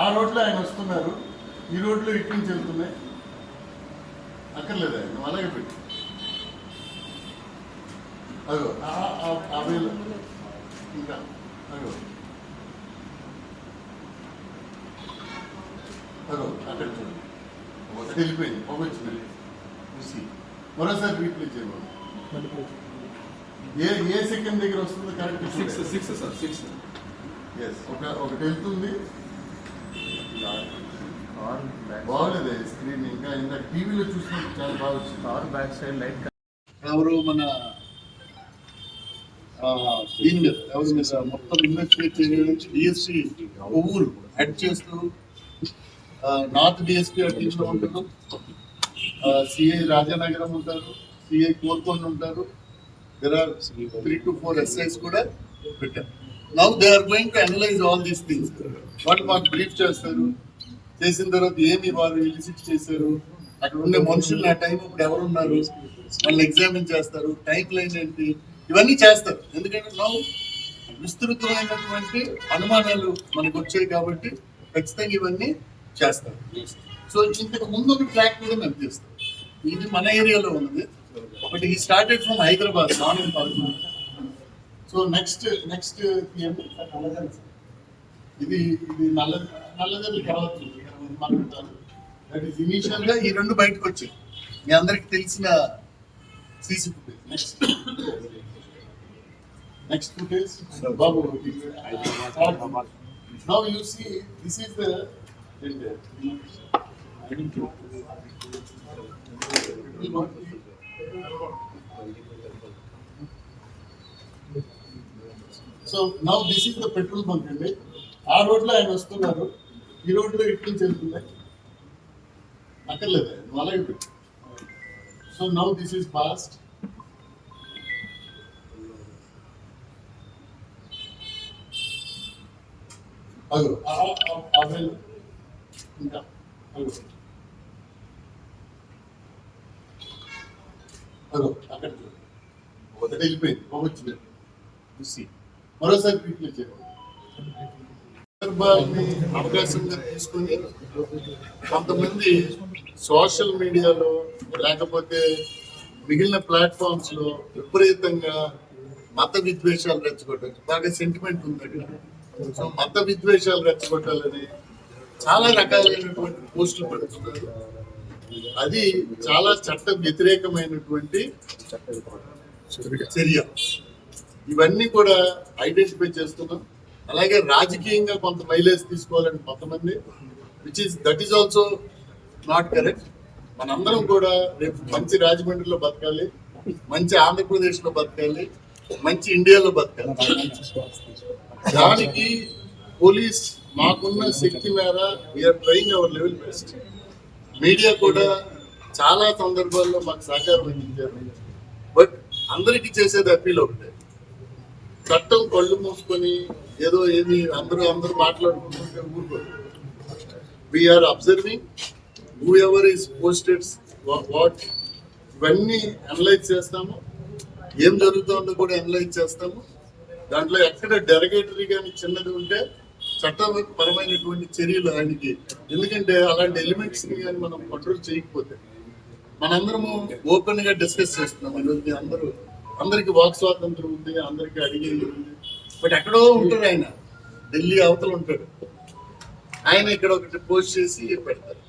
ఆ రోడ్లో ఆయన వస్తున్నారు. ఈ రోడ్లో ఇటు నుంచి వెళ్తున్నాయి. అక్కర్లేదు ఆయన అలాగే పెట్టు. అగో ఆ- వేలు ఇంకా అగో అగో అక్కడ చూడండి ఒకటి వెళ్ళిపోయింది పొగ వచ్చింది. చూసి మరోసారి రీప్లే చేయమని. ఏ ఏ సెకండ్ దగ్గర వస్తుందో correct six six sir six yes ఒక ఒకటి వెళ్తుంది. బాగలేదు స్క్రీన్ ఇంకా ఇందాక టీవీలో చూసినప్పుడు చాలా బాగా వచ్చింది. కార్ బ్యాక్ సైడ్ లైట్ ఎవరు మన ఆ, దీని మీద ఎవరి మీద మొత్తం ఇన్వెస్టిగేట్ చేయడం డిఎస్పీ కొవ్వూరు హెడ్ చేస్తూ నార్త్ డిఎస్పీ టీంలో ఉంటారు సిఐ రాజానగరం ఉంటారు. సిఐ కోరుకొండ ఉంటారు. There are three to four SIs కూడా పెట్టారు now they are going to analyse all these things వాళ్ళు మాకు బ్రీఫ్ చేస్తారు? చేసిన తర్వాత ఏమి వారు విజిట్ చేశారు? అక్కడ ఉండే మనుషులు ఆ టైం ఇప్పుడు ఎవరు ఉన్నారు వాళ్ళు ఎగ్జామిన్ చేస్తారు. టైం లైన్ ఏంటి? ఇవన్నీ చేస్తారు. ఎందుకంటే నౌ విస్తృతమైనటువంటి అనుమానాలు మనకు వచ్చాయి కాబట్టి ఖచ్చితంగా ఇవన్నీ చేస్తారు. సో ఇంతకు ముందు ఒక ట్రాక్ కూడా మేము చేస్తాం. ఇది మన ఏరియాలో ఉన్నది. బట్ ఈ స్టార్టెడ్ ఫ్రమ్ హైదరాబాద్ మార్నింగ్ పదకొండు సో నెక్స్ట్ నెక్స్ట్ ఇది ఇది నల్ల నల్లదల్లి దట్ ఈస్ ఇనీషియల్గా ఈ రెండు బయటకు వచ్చాయి. మీ అందరికి తెలిసిన CC footage next next footage Babu now you see this is the so now this is the petrol bunk అండి ఆ రోడ్లో ఆయన వస్తున్నారు. ఈ రోడ్లో ఇటు నుంచి వెళ్తుందా అక్కర్లేదు నువ్వు అలా పెట్టు so now this is past ago ఇంకా అగో. అగో అక్కడ ఒకటి వెళ్ళిపోయింది పోగొచ్చింది చూసి మరోసారి సందర్భాన్ని అవకాశంగా తీసుకుని కొంతమంది సోషల్ మీడియాలో లేకపోతే మిగిలిన ప్లాట్ఫామ్స్లో విపరీతంగా మత విద్వేషాలు రెచ్చగొట్టాలి బాగా సెంటిమెంట్ ఉంది అక్కడ. సో మత విద్వేషాలు రెచ్చగొట్టాలని చాలా రకాలైనటువంటి పోస్టులు పెడుతున్నారు. అది చాలా చట్ట వ్యతిరేకమైనటువంటి చర్య. ఇవన్నీ కూడా ఐడెంటిఫై చేస్తున్నాం. అలాగే రాజకీయంగా కొంత మైలేజ్ తీసుకోవాలని కొంతమంది which is that is also not correct మనందరం కూడా రేపు మంచి రాజమండ్రిలో బతకాలి మంచి ఆంధ్రప్రదేశ్లో బతకాలి మంచి ఇండియాలో బతకాలి. దానికి పోలీస్ మాకున్న శక్తి మేర we're trying our level best media కూడా చాలా సందర్భాల్లో మాకు సహకారం అందించారు. బట్ అందరికీ చేసేది అప్పీల్ ఒకటే. చట్టం కళ్ళు మూసుకొని ఏదో ఏమి అందరూ అందరూ మాట్లాడుకుంటుంటే ఊరుకోరు we're observing whoever is posted what ఇవన్నీ అనలైజ్ చేస్తాము. ఏం జరుగుతుందో కూడా అనలైజ్ చేస్తాము. దాంట్లో ఎక్కడ డెరగేటరీ కానీ చిన్నది ఉంటే చట్టపరమైనటువంటి చర్యలు ఆయనకి. ఎందుకంటే అలాంటి ఎలిమెంట్స్ని కానీ మనం కంట్రోల్ చేయకపోతే. మనందరము ఓపెన్గా డిస్కస్ చేస్తున్నాం. ఈరోజు అందరూ అందరికి వాక్ స్వాతంత్రం ఉంది అందరికి అడిగేది ఉంది. బట్ ఎక్కడో ఉంటాడు ఆయన. ఢిల్లీ అవతల ఉంటాడు. ఆయన ఇక్కడ ఒకటి పోస్ట్ చేసి పెడతారు.